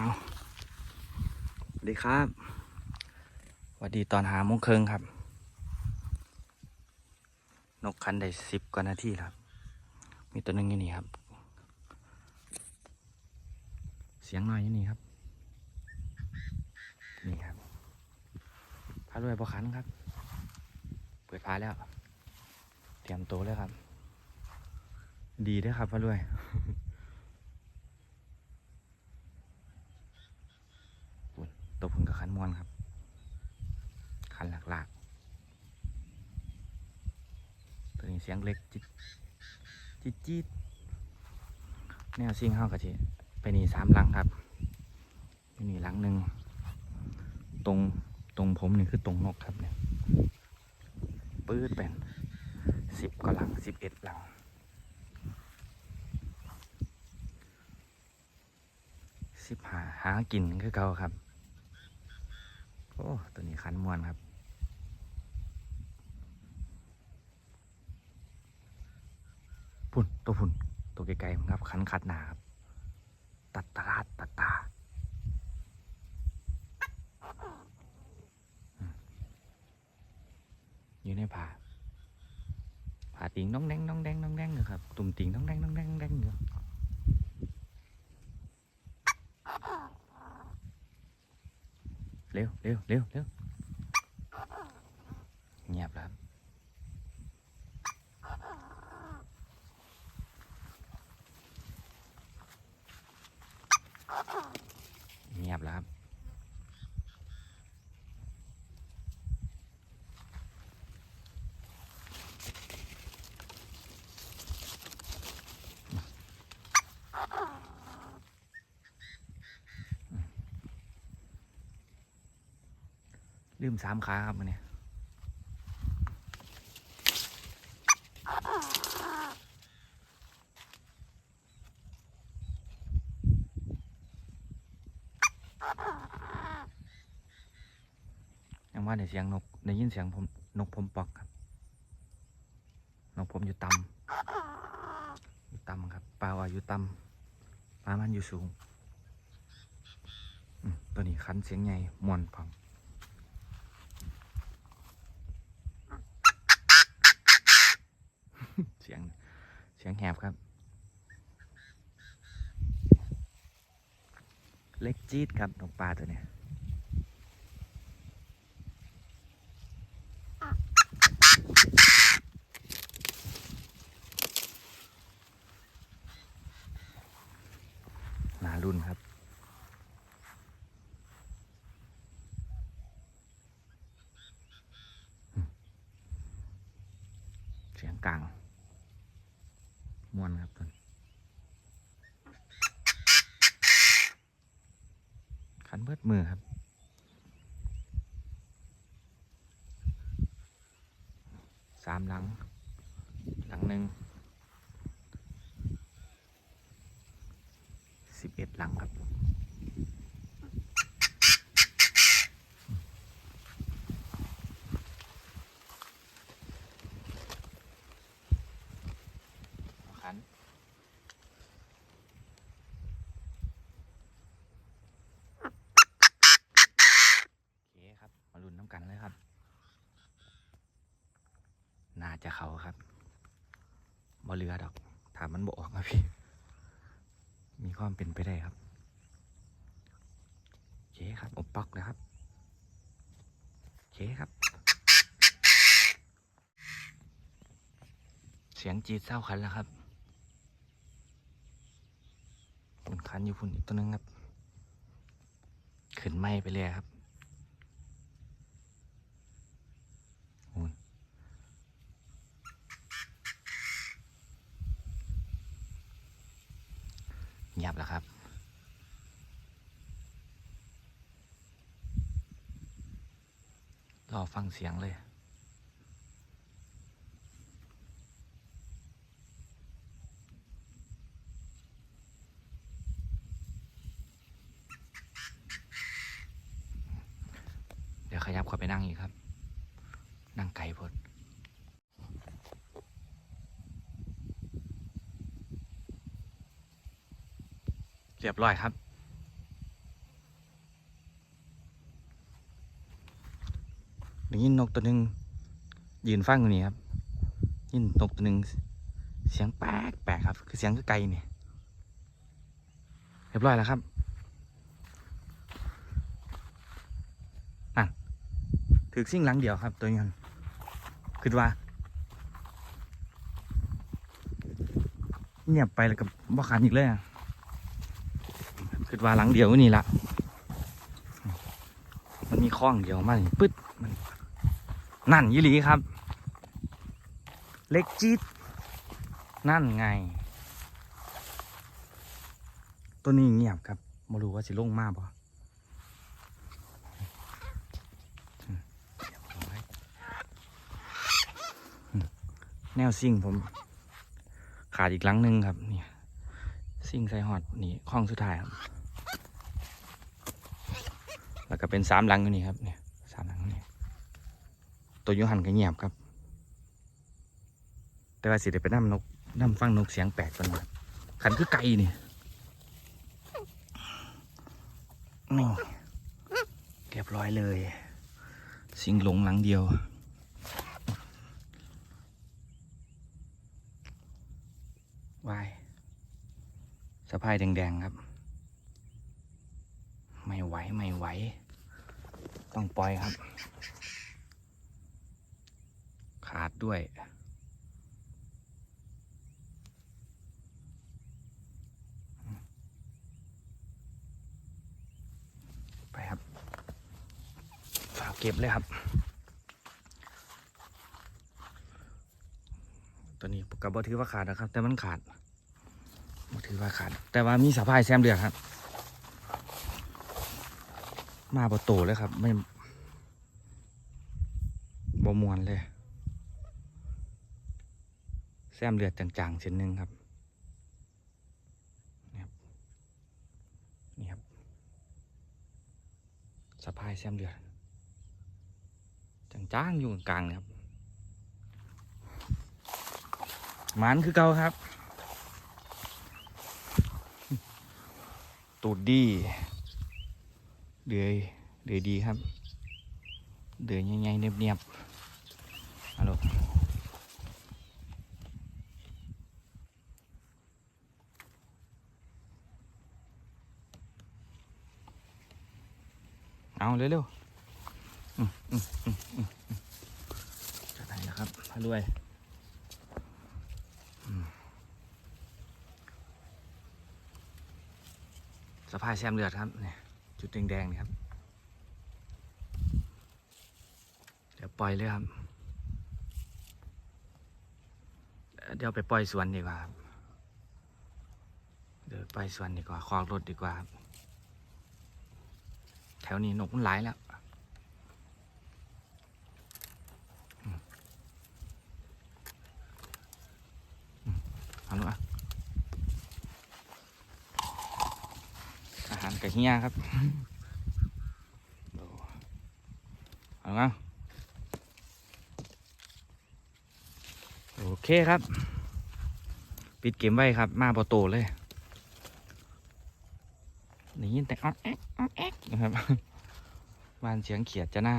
เอาสวัสดีครับสวัสดีตอนหาโมงครึ่งครับ นกคันได้สิบกว่านาทีแล้วครับ มีตัวหนึงอยู่นี่ครับ เสียงหน่อยอยู่นี่ครับ นี่ครับพาด้วยพอขันครับ เปิดพาแล้ว เตรียมตัวแล้วครับ ดีเด้วยครับพาด้วย ปุ่น ตัวพึ่งกับขันมวนครับขันหลักหลากๆ ตัวนี้เสียงเล็กจิตจิตจิตแนวซิ่งเข้ากับทีไปนี่สามหลังครับไปนี่หลังหนึ่งตรงตรงผมนี่คือตรงนกครับเนี่ยปื้ดเป็นสิบกว่าหลังสิบเอ็ดหลังสิบหาหากินคือเก่าครับ อ้ตัวนี้คันมวนครับ พุ่นตัวพุ่นตัวไกลๆมันครับคันขัดหนาครับ ตัดตลาดตัดตาอยู่ในผาผาติงน้องแดงน้องแดงน้องแดงอยู่ครับตุ่มติงน้องแดงน้องแดงน้องแดงอยู่ เร็วเร็วเร็วเร็วเงียบแล้วครับเงียบแล้วครับ ลืมสามขาครับมันเนี่ยยังว่าได้เสียงนกได้ยินเสียงผมนกผมปอกครับนกผมอยู่ต่ำอยู่ต่ำครับปลาว่าอยู่ต่ำปลามันอยู่สูงตัวนี้คันเสียงใหญ่มวนพร้อม เสียง เสียงแหบครับ เล็กจี๊ดครับนกปลาตัวเนี้ยนารุ่นครับเสียงกลาง มวนครับตัวนี้ขันเบิดมือครับสามหลัง หลังหนึ่งสิบเอ็ดหลังครับ ขัน โอเคครับ มาลุ้นน้ำกันเลยครับ น่า จะเขาครับบ่เรือดอก ถามมันบออกนะพี่ มีความเป็นไปได้ครับเคครับอบปักเลยครับเคครับ เสียงจีดเศร้าคันแล้วครับมันคันอยู่พุ่นอีกตัวนึงครับ ขึ้นไหมไปเลยครับโอ้ยเงียบแล้วครับ รอฟังเสียงเลย เดี๋ยวขยับเข้าไปนั่งอีกครับ นั่งไกลพดเรียบร้อยครับ ได้ ยินนกตัวหนึ่งยืนฟังอยู่นี่ครับ ยินนกตัวหนึ่งเสียงแป๊กแปลกครับ คือเสียงคือไก่เนี่ยเรียบร้อยแล้วครับอะถือซิ่งหลังเดียวครับ ตัวนี้คือว่าเงียบไปแล้วก็บ่ขันอีกเลยอะคือว่าหลังเดียวนี่ละมันมีข้องเดียวมานี่ปึ๊ด นั่นยี่หลีครับ เล็กจี๊ดนั่นไง ตัวนี้เงียบครับมารู้ว่าสิลงมาบ่อืมเรียบร้อยอืมแนวซิ่งผม ขาดอีกหลังหนึ่งครับเนี่ยซิ่งไซฮอดนี่ข้องสุดท้ายครับ แล้วก็เป็นสามหลังอยู่นี่ครับเนี่ย ตัวยูหันก็เงียบครับ แต่ว่าสิได้ไปนั่นกนั่ฟังนกเสียงแปลกกันมาขันคือไก่นี่นี่เรียบร้อยเลย สิงหลงหลังเดียววายสะพายแดงๆครับ ไม่ไหว ไม่ไหว ต้องปล่อยครับ ขาดด้วย ไปครับ ฝากเก็บเลยครับ ตัวนี้กับบอถือว่าขาดนะครับ แต่มันขาดบอถือว่าขาด แต่ว่ามีสะพายแซมเดือกครับ มาบอโตเลยครับ ไม่บอมวนเลย แซมเลือดจางๆเส้นหนึ่งครับนี่ครับนี่ครับสะพายแซมเลือดจางๆอยู่กลางครับหมันคือเก่าครับ ตูดดีเดือยเดือยดีครับ เดือยใหญ่ๆเนียบๆฮัลโหล เอาเร็วๆอืมอืมอืมอืมจะไหนนะครับพารวยสะพายแซมเลือดครับเนี่ยจุดแดงๆนี่ครับ เดี๋ยวปล่อยเลยครับ เดี๋ยวไปปล่อยสวนดีกว่าครับเดี๋ยวไปสวนดีกว่าคลอกรถดีกว่าครับ วนี้นกมันหลายแล้วเอาลูกอะอาหารกระเฮียครับเอาละโอเคครับ ปิดเกมไว้ครับ มาบอโตเลย ได้ยินแต่อ๊อกแอ๊กอ๊อกแอ๊กนะครับวานเสียงเขียดจะหน้า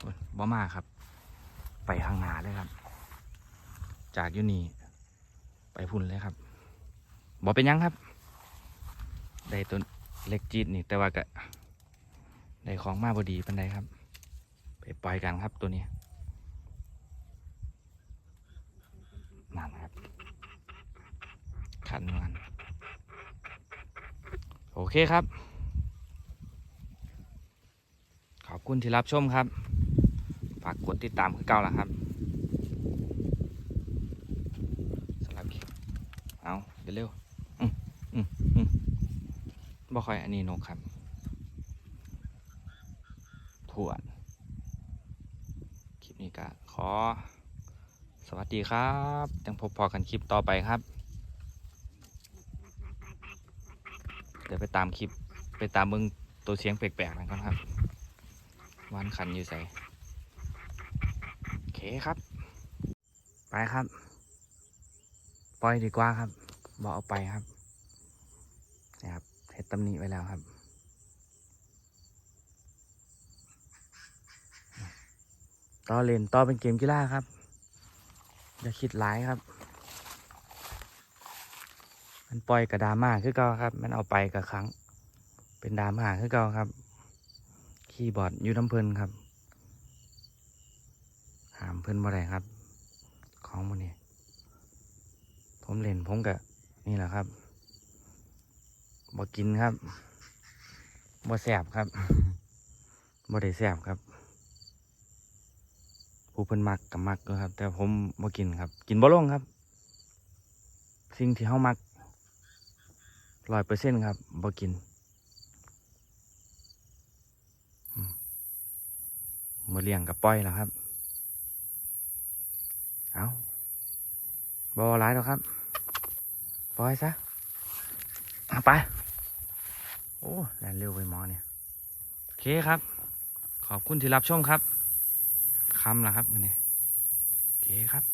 โอ้ยบ่มาครับ ไปข้างหน้าเลยครับ จากยูนีไปพุ่นเลยครับบอเป็นยังครับได้ตัวเล็กจีดนี่ แต่ว่าก็ได้ของมาบดีปันใดครับ ไปปล่อยกันครับตัวนี้นั่นครับขันมัน โอเคครับ ขอบคุณที่รับชมครับ ฝากกดติดตามคือเก่าละครับสำหรับเอาเดี๋ยวเร็วอืมอืมอืมบ่ค่อยอันนี้นกครับถวนคลิปนี้ก็ขอ สวัสดีครับยังพบพอกันคลิปต่อไปครับ เดี๋ยว ไปตามคลิปไปตามเบิ่งตัวเสียงแปลกๆนะครับครับวานขันอยู่ใส่โอเคครับ ไปครับ ปล่อยดีกว่าครับบอกเอาไปครับนะครับเทตำหนิไว้แล้วครับต่อเล่นต่อเป็นเกมกีฬาครับ อย่าคิดหลายครับ มันปล่อยกับดาม่าคือเก่าครับ มันเอาไปกับครั้ง เป็นดาม่าคือเก่าครับ คีย์บอร์ดอยูน้ำเพลินครับ หามเพิ่นบ่ได้ครับ ของมันนี่ผมเล่นผมกะนี่แหละครับบ่กินครับบ่แสบครับบ่ได้แสบครับ ผู้เพิ่นมักกับมักเด้อครับ แต่ผมบ่กินครับ กินบ่ลงครับ สิ่งที่เฮามัก ร้อยเปอร์เซ็นต์ครับบ่กินมือเลี้ยงกับปล่อยแล้วครับ เอาบอร้ายแล้วครับปล่อยซะไป โอ้แล่นเร็วไปหมอเนี่ย โอเคครับ ขอบคุณที่รับชมครับคำละครับมันนี่โอเคครับ